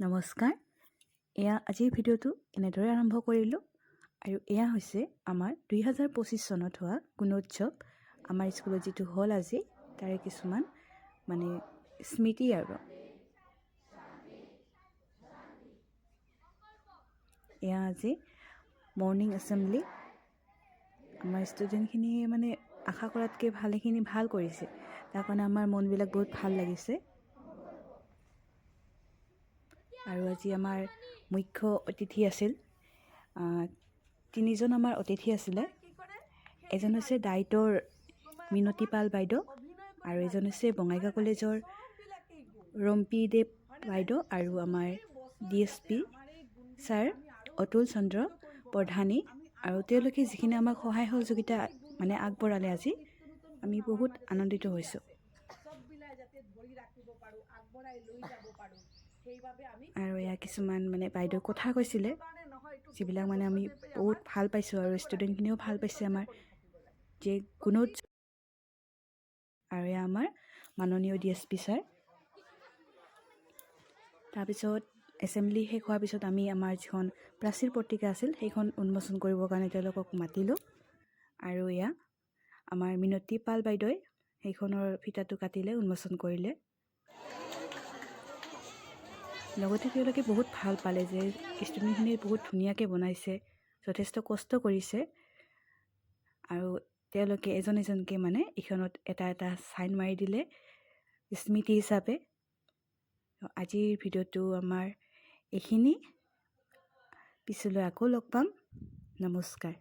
নমস্কাৰ। এয়া আজিৰ ভিডিঅ'টো এনেদৰে আৰম্ভ কৰিলোঁ। আৰু এয়া হৈছে আমাৰ দুই হাজাৰ পঁচিছ চনত হোৱা গুণোৎসৱ আমাৰ স্কুলত যিটো হ'ল আজি, তাৰে কিছুমান মানে স্মৃতি আৰু। এয়া আজি মৰ্ণিং এছেম্বলি। আমাৰ ষ্টুডেণ্টখিনিয়ে মানে আশা কৰাতকৈ ভালেখিনি ভালো কৰিছে। তাৰ কাৰণে আমাৰ মনবিলাক বহুত ভালো লাগিছে। আৰু আজি আমাৰ মুখ্য অতিথি আছিল তিনিজন আমাৰ অতিথি আছিলে। এজন হৈছে ডাইটৰ মিনতী পাল বাইদেউ আৰু এজন হৈছে বঙাইগাঁও কলেজৰ ৰম্পী দেৱ বাইদেউ আৰু আমাৰ D S P sir Atul Chandra Pradhani আৰু তেওঁলোকে যিখিনি আমাক সহায় সহযোগিতা মানে আগবঢ়ালে আজি আমি বহুত আনন্দিত হৈছোঁ। আৰু এয়া কিছুমান মানে বাইদেউ কথা কৈছিলে যিবিলাক মানে আমি বহুত ভাল পাইছোঁ আৰু ষ্টুডেণ্টখিনিও ভাল পাইছে আমাৰ যে কোনো আৰু এয়া আমাৰ মাননীয় ডি এছ পি ছাৰ। তাৰপিছত এছেম্বলি শেষ হোৱাৰ পিছত আমি আমাৰ যিখন প্ৰাচীৰ পত্ৰিকা আছিল সেইখন উন্মোচন কৰিবৰ কাৰণে তেওঁলোকক মাতিলোঁ। আৰু এয়া আমাৰ মিনতী পাল বাইদেৱে সেইখনৰ ফিতাটো কাটিলে উন্মোচন কৰিলে। লগতে তেওঁলোকে বহুত ভালো পালে যে ষ্টুডেণ্টখিনি বহুত ধুনীয়াকৈ বনাইছে, যথেষ্ট কষ্ট কৰিছে। আৰু তেওঁলোকে এজন এজনকৈ মানে এইখনত এটা এটা চাইন মাৰি দিলে স্মৃতি হিচাপে। আজিৰ ভিডিঅ'টো আমাৰ এইখিনি। পিছলৈ আকৌ লগ পাম। নমস্কাৰ।